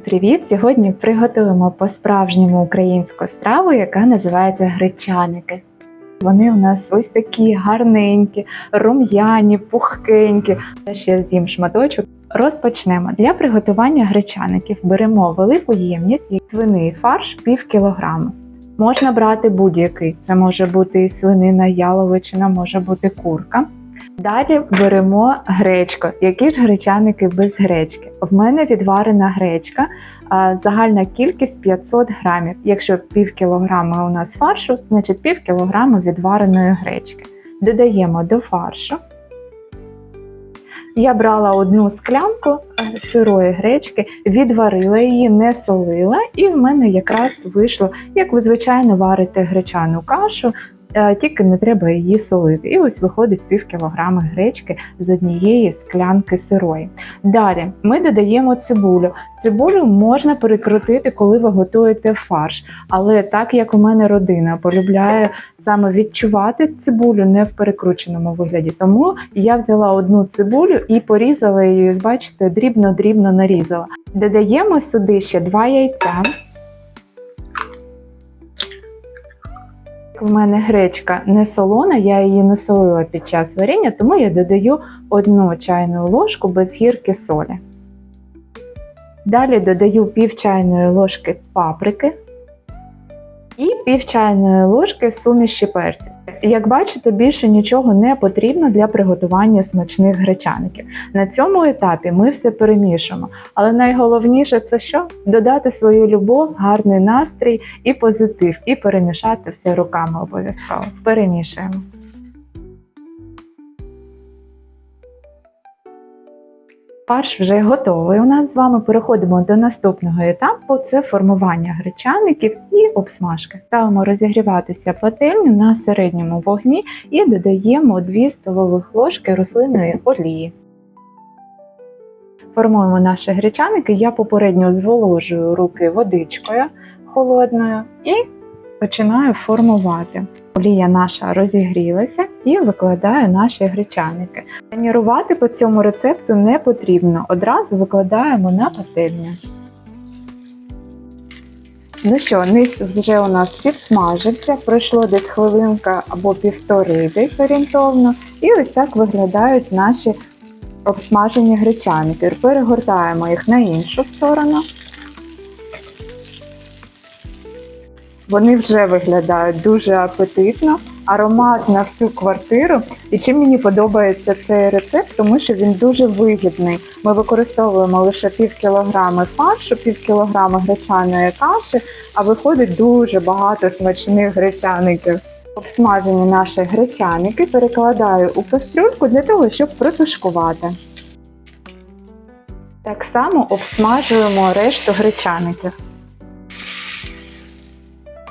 Привіт! Сьогодні приготуємо по-справжньому українську страву, яка називається гречаники. Вони у нас ось такі гарненькі, рум'яні, пухкенькі. Я ще з'їм шматочок. Розпочнемо. Для приготування гречаників беремо велику ємність, свиний фарш пів кілограма. Можна брати будь-який. Це може бути і свинина, яловичина, може бути курка. Далі беремо гречку. Які ж гречаники без гречки? В мене відварена гречка, загальна кількість 500 грамів. Якщо пів кілограма у нас фаршу, значить пів кілограма відвареної гречки. Додаємо до фаршу. Я брала одну склянку е, сирої гречки, відварила її, не солила, і в мене якраз вийшло, як ви звичайно варите гречану кашу, тільки не треба її солити. І ось виходить пів кілограма гречки з однієї склянки сирої. Далі ми додаємо цибулю. Цибулю можна перекрутити, коли ви готуєте фарш. Але так як у мене родина полюбляє саме відчувати цибулю не в перекрученому вигляді, тому я взяла одну цибулю і порізала її, бачите, дрібно-дрібно нарізала. Додаємо сюди ще два яйця. В мене гречка не солона, я її не солила під час варіння, тому я додаю одну чайну ложку без гірки солі. Далі додаю пів чайної ложки паприки і пів чайної ложки суміші перців. Як бачите, більше нічого не потрібно для приготування смачних гречаників. На цьому етапі ми все перемішуємо. Але найголовніше це що? Додати свою любов, гарний настрій і позитив, і перемішати все руками обов'язково. Перемішуємо. Фарш вже готовий. У нас з вами переходимо до наступного етапу: це формування гречаників і обсмажки. Ставимо розігріватися пательню на середньому вогні і додаємо 2 столових ложки рослинної олії. Формуємо наші гречаники. Я попередньо зволожую руки водичкою холодною і починаю формувати. Олія наша розігрілася і викладаю наші гречаники. Панірувати по цьому рецепту не потрібно. Одразу викладаємо на пательню. Ну що, низ вже у нас підсмажився, пройшло десь хвилинка або півтори десь орієнтовно. І ось так виглядають наші обсмажені гречаники. Перегортаємо їх на іншу сторону. Вони вже виглядають дуже апетитно, аромат на всю квартиру. І чим мені подобається цей рецепт, тому що він дуже вигідний. Ми використовуємо лише пів кілограми фаршу, пів кілограми гречаної каші, а виходить дуже багато смачних гречаників. Обсмажені наші гречаники перекладаю у кастрюльку для того, щоб протушкувати. Так само обсмажуємо решту гречаників.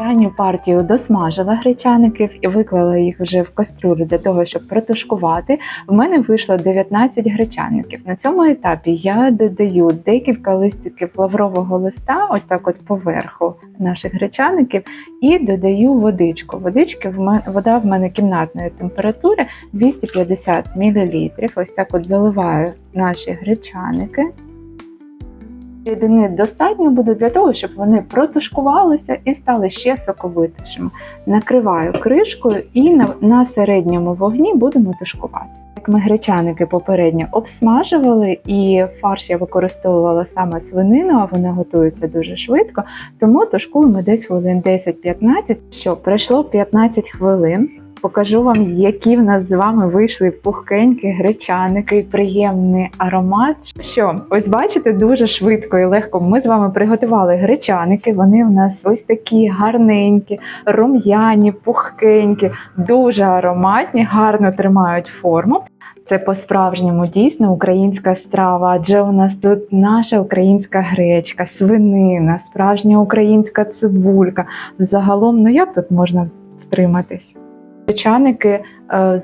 Останню партію досмажила гречаників і виклала їх вже в кастрюлю для того, щоб протушкувати. В мене вийшло 19 гречаників. На цьому етапі я додаю декілька листиків лаврового листа, ось так от поверху наших гречаників, і додаю водичку. Водички в мене вода в мене кімнатної температури 250 мл. Ось так от заливаю наші гречаники. Рідини достатньо буде для того, щоб вони протушкувалися і стали ще соковитішими. Накриваю кришкою і на, на середньому вогні будемо тушкувати. Як ми гречаники попередньо обсмажували, і фарш я використовувала саме свинину, а вона готується дуже швидко, тому тушкуємо десь хвилин 10-15. Що пройшло 15 хвилин. Покажу вам, які в нас з вами вийшли пухкенькі гречаники приємний аромат. Що, ось бачите, дуже швидко і легко. Ми з вами приготували гречаники. Вони у нас ось такі гарненькі, рум'яні, пухкенькі, дуже ароматні, гарно тримають форму. Це по-справжньому дійсно українська страва, адже у нас тут наша українська гречка, свинина, справжня українська цибулька. Загалом, ну як тут можна втриматись? Гречаники е,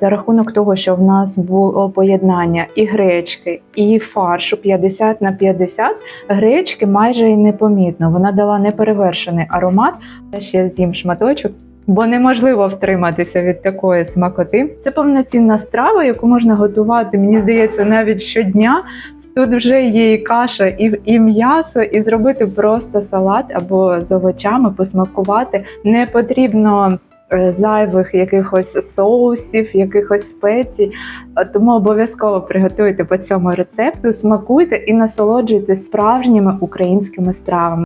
за рахунок того, що в нас було поєднання і гречки, і фаршу 50 на 50, гречки майже і непомітно. Вона дала неперевершений аромат. Я ще з'їм шматочок. Бо неможливо втриматися від такої смакоти. Це повноцінна страва, яку можна готувати, мені здається, навіть щодня Тут вже є і каша, і, і м'ясо, і зробити просто салат або з овочами, посмакувати. Не потрібно зайвих якихось соусів, якихось спецій. Е, Тому обов'язково приготуйте по цьому рецепту, смакуйте і насолоджуйтесь справжніми українськими стравами.